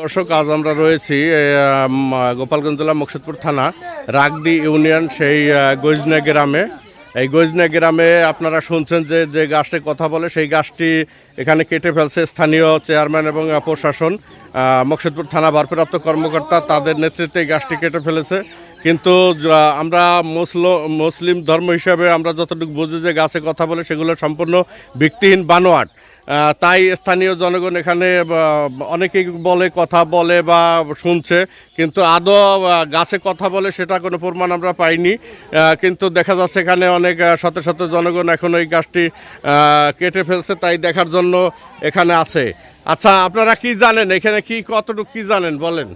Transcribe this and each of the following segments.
দর্শক, আজ আমরা রয়েছি গোপালগঞ্জ জেলা মুকসুদপুর থানা, রাগদি ইউনিয়ন, সেই গজনা গ্রামে। এই গজনা গ্রামে আপনারা শুনছেন যে যে গাছটি কথা বলে, সেই গাছটি এখানে কেটে ফেলছে স্থানীয় চেয়ারম্যান এবং প্রশাসন। মুকসুদপুর থানা ভারপ্রাপ্ত কর্মকর্তা তাদের নেতৃত্বে এই গাছটি কেটে ফেলেছে। কিন্তু আমরা মুসল, মুসলিম ধর্ম হিসাবে আমরা যতটুকু বুঝি যে গাছে কথা বলে, সেগুলো সম্পূর্ণ ভিত্তিহীন বানোয়াট। তাই স্থানীয় জনগণ এখানে অনেকেই বলে কথা বলে বা শুনছে কিন্তু আদৌ গাছে কথা বলে সেটা কোনো প্রমাণ আমরা পাইনি। কিন্তু দেখা যাচ্ছে এখানে অনেক শত শত জনগণ এখন ওই গাছটি কেটে ফেলছে তাই দেখার জন্য এখানে আছে। আচ্ছা আপনারা কি জানেন? এখানে কি কতটুকু কি জানেন? বলেন।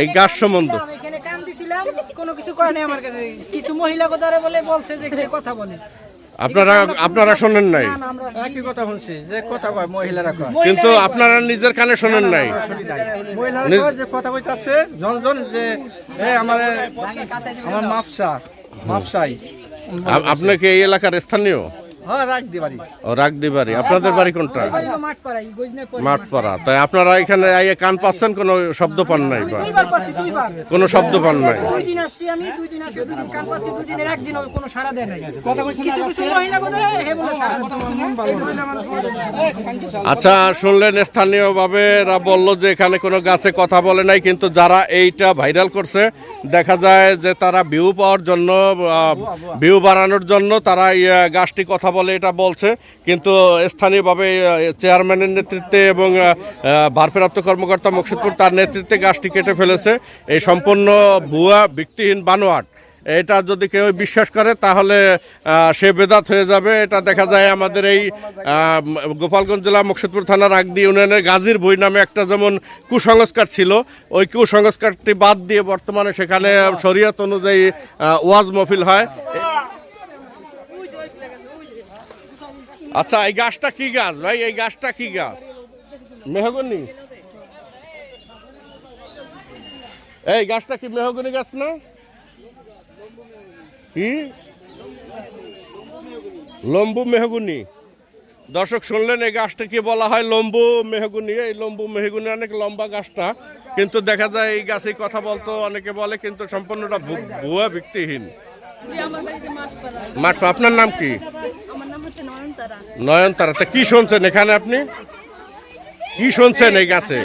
এই গাছ সম্বন্ধে। কান কিছু করে নাই আমার কাছে। কিছু মহিলা কথারে বলে বলছে যে কথা বলে। আপনারা আপনারা শোনেন নাই। একই কথা শুনছি যে কথা কয় মহিলারা কয়। কিন্তু আপনারা নিজের কানে শোনেন নাই। মহিলারা নিজ- কয় যে কথা কইতাছে জনজন যে এ আমার আমার মাপসা মাপসাই আপ- আপনি এই এলাকার স্থানীয়? ও রাগদি বাড়ি। আপনাদের বাড়ি কোনটা? মাঠপাড়া তাই আপনারা এখানে আইয়ে কান পাচ্ছেন কোনো শব্দ পান নাই বা? কোনো শব্দ পান নাই? দুই দিন আসছি আমি দুই দিন আসছি দুই দিন কান পাচ্ছি দুই দিনের একদিন কোনো সারা দেয় নাই। কথা কইছে কিছু কিছু মহিলা কথারে হে বলে আচ্ছা শুনলেন স্থানীয়ভাবে এরা বলল যে এখানে কোনো গাছে কথা বলে নাই কিন্তু যারা এইটা ভাইরাল করছে দেখা যায় যে তারা ভিউ পাওয়ার জন্য ভিউ বাড়ানোর জন্য তারা গাছটি কথা বলে এটা বলছে। কিন্তু স্থানীয়ভাবে চেয়ারম্যানের নেতৃত্বে এবং ভারপ্রাপ্ত কর্মকর্তা মুকসুদপুর তার নেতৃত্বে গাছটি কেটে ফেলেছে। এই সম্পূর্ণ ভুয়া, ভিত্তিহীন বানোয়াট। এটা যদি কেউ বিশ্বাস করে, তাহলে সে বেদাত হয়ে যাবে। এটা দেখা যায় আমাদের এই গোপালগঞ্জ জেলা মুকসুদপুর থানার আগদি ইউনিয়নের গাজীর বই নামে একটা যেমন কুসংস্কার ছিল, ওই কুসংস্কারটি বাদ দিয়ে বর্তমানে সেখানে শরীয়ত অনুযায়ী ওয়াজ মফিল হয়। আচ্ছা এই গাছটা কি গাছ? ভাই এই গাছটা কি গাছ? মেহগনি? এই গাছটা কি মেহগনি গাছ না? কি? লম্বু মেহগুনি। দর্শক শুনলেন এই গাছটাকে বলা হয় লম্বু মেহগুনি? এই লম্বু মেহগুনি অনেক লম্বা গাছটা কিন্তু দেখা যায় এই গাছে কথা বলতো অনেকে বলে কিন্তু সম্পূর্ণটা ভুয়া ভিত্তিহীন। মাঠ আপনার নাম কি? নয়নতারা। তা কি শুনছেন এখানে আপনি? কি শুনছেন এই গাছে?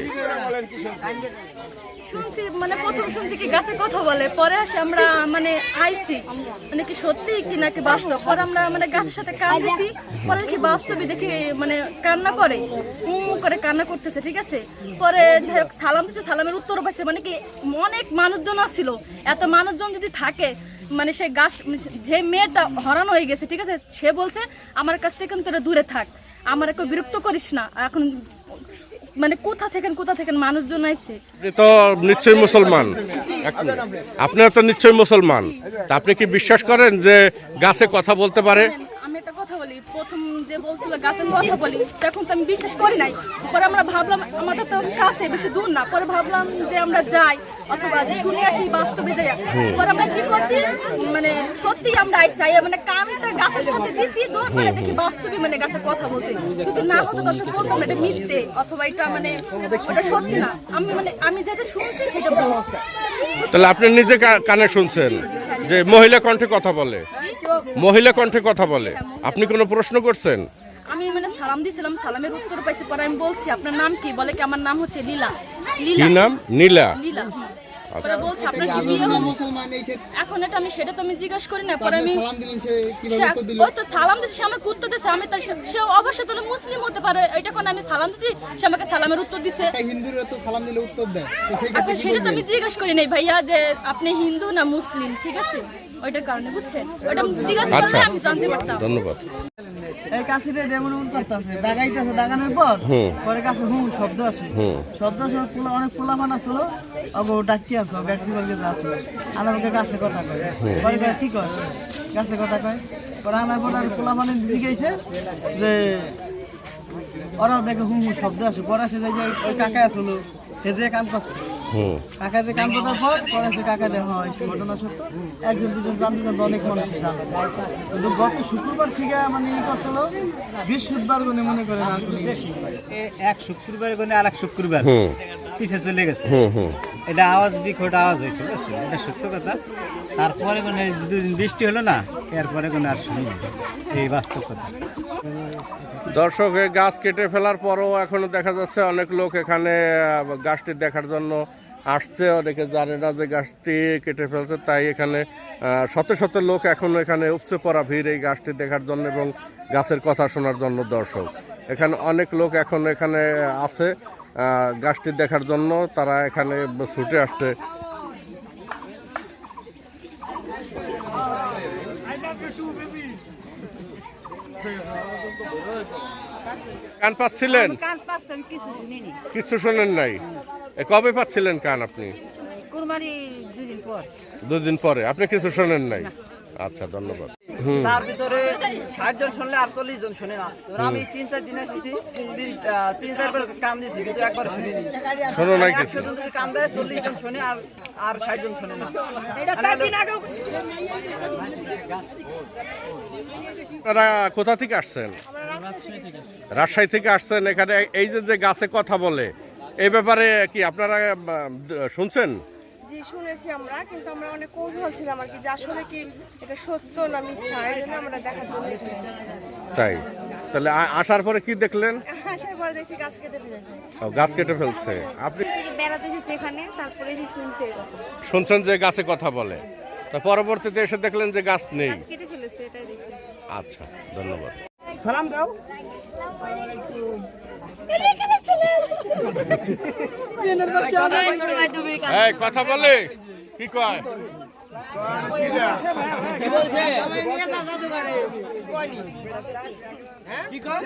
শুনছি মানে প্রথম শুনছি কি গাছে কথা বলে পরে আসে আমরা মানে আইছি মানে কি সত্যি কি নাকি বাস্তব? পরে আমরা মানে গাছের সাথে কান দিছি পরে কি বাস্তবে দেখি মানে কান্না করে হু হু করে কান্না করতেছে ঠিক আছে? পরে যাই হোক সালাম সালামের উত্তর পাইছে মানে কি অনেক মানুষজন আসছিল। এত মানুষজন যদি থাকে মানে সে গাছ, যে মেয়েটা হরানো হয়ে গেছে, ঠিক আছে? সে বলছে, আমার কাছ থেকে তোরা দূরে থাক। আমার কেউ বিরক্ত করিস না। এখন মানে কোথা থেকে কোথা থেকে মানুষজন আইছে? তো নিশ্চয়ই মুসলমান। আপনি তো নিশ্চয়ই মুসলমান। আপনি কি বিশ্বাস করেন যে গাছে কথা বলতে পারে শুনেন, আমি একটা কথা বলি প্রথম যে বলছিল গাছের কথা বলি। তখন তো আমি বিশ্বাস করি নাই। পরে আমরা ভাবলাম আমাদের তো কাছে বেশি দূর না। পরে ভাবলাম যে আমরা যাই অথবা যে শুনে আসি বাস্তবে যাই। পরে আমরা কি করছি মানে সত্যি আমরা আইসি আইয়া মানে কানটা গাছের সাথে দিছি দৌড় পরে দেখি বাস্তবে মানে গাছের কথা বলছে। কিন্তু না হতো তখন বলতাম এটা মিথ্যে অথবা এটা মানে ওটা সত্যি না। আমি মানে আমি যেটা শুনছি সেটা তাহলে আপনি নিজে কা- কানে শুনছেন যে মহিলা কণ্ঠে কথা বলে। মহিলা কণ্ঠে কথা বলে। আপনি কোনো প্রশ্ন করছেন? আমি মানে সালাম দিছিলাম সালামের উত্তর পাইছি পরে আমি বলছি আপনার নাম কি? বলে কি আমার নাম হচ্ছে লীলা। কি লীলা। নাম? নীলা। লীলা হুম। বলছে আপনার কি বিয়ে হয়েছে? এখন এটা আমি সেটা তো আমি জিজ্ঞাসা করি না পরে আমি সালাম দিলেন সে কীভাবে সে- উত্তর দিল? ওই তো সালাম দিচ্ছে সে আমাকে উত্তর দিচ্ছে আমি তার সে- সে অবশ্যই তাহলে মুসলিম হতে পারে এটা কোন আমি সালাম দিচ্ছি সে আমাকে সালামের উত্তর দিছে হিন্দুরা তো সালাম দিলে উত্তর দেয় তো আপনি সেটা তো আমি জিজ্ঞাসা করি নাই ভাইয়া যে আপনি হিন্দু না মুসলিম ঠিক আছে? ওইটার কারণে বুঝছেন? ওইটা জিজ্ঞাসা আচ্ছা। করলে আমি জানতে পারতাম। ধন্যবাদ। এই কাছিরে যেমন উল করতেছে দাগাইতেছে দাগানোর পর পরে কাছে হুম শব্দ আসে। শব্দ আসে অনেক পোলা মান আসলো অগো ডাকি আছো গাছি বলকে আসলো আমাকে গাছে কথা কয়। পরে কয় কি কয় গাছে কথা কয়। পরে আনার পর আর পোলা মানে জিজ্ঞাসে যে ওরা দেখে হুম শব্দ আসে। পরে আসে যে ওই কাকা আসলো সে যে কাম করছে। কাকা যে কাম করার পর পরে সে কাকা দেখা হয় সে ঘটনা সত্য। একজন দুজন জানতে জানতে অনেক মানুষ জানছে। কিন্তু গত শুক্রবার থেকে মানে ই করছিল বৃহস্পতিবার গুনে মনে করেন এক শুক্রবার গনে আর এক শুক্রবার হুম। পিছে চলে গেছে। হুম হুম। এটা আওয়াজ বিকট আওয়াজ হয়েছে? এটা সত্য কথা। তারপরে কোনো দুদিন বৃষ্টি হলো না, এরপরে কোনো আর শুনি এই বাস্তব কথা। দর্শক গাছ কেটে ফেলার পরও এখনও দেখা যাচ্ছে অনেক লোক এখানে গাছটি দেখার জন্য আসছে। অনেকে জানে না যে গাছটি কেটে ফেলছে, তাই এখানে শত শত লোক এখনও এখানে উপচে পড়া ভিড় এই গাছটি দেখার জন্য এবং গাছের কথা শোনার জন্য দর্শক। এখানে অনেক লোক এখন এখানে আছে। গাছটি দেখার জন্য তারা এখানে ছুটে আসছে। কান পাচ্ছিলেন? কিছু শোনেন। নাই? কবে পাচ্ছিলেন কান আপনি? দুদিন পরে। আপনি কিছু শোনেন নাই? আচ্ছা ধন্যবাদ। তার ভিতরে ষাট জন শুনলে আর চল্লিশ জন শুনে না। আমি তিন চার দিন এসেছি তিন চারবার কাম দিয়েছি কিন্তু একবার শুনিনি। একশো জন যদি কাম দেয় চল্লিশ জন শুনে আর আর ষাট জন শুনে না। আপনারা কোথা থেকে আসছেন? রাজশাহী থেকে আসছেন। এখানে এই যে যে গাছে কথা বলে এই ব্যাপারে কি আপনারা শুনছেন? জি শুনেছি আমরা কিন্তু আমরা অনেক কৌতূহল ছিলাম আর কি যে আসলে কি এটা সত্য না মিথ্যা এই জন্য আমরা দেখার জন্য তাই? তাহলে আসার পরে কি দেখলেন? আসার পরে দেখছি গাছ কেটে ফেলেছে। ও, গাছ কেটে ফেলছে। আপনি বেড়াতে এসেছি এখানে তারপরে এসে শুনছি কথা। শুনছেন যে গাছে কথা বলে। তা পরবর্তীতে এসে দেখলেন যে গাছ নেই। গাছ কেটে ফেলেছে এটাই দেখছি। আচ্ছা ধন্যবাদ। সালাম দাও। এই কথা বলে। কি কয়? কি কয়?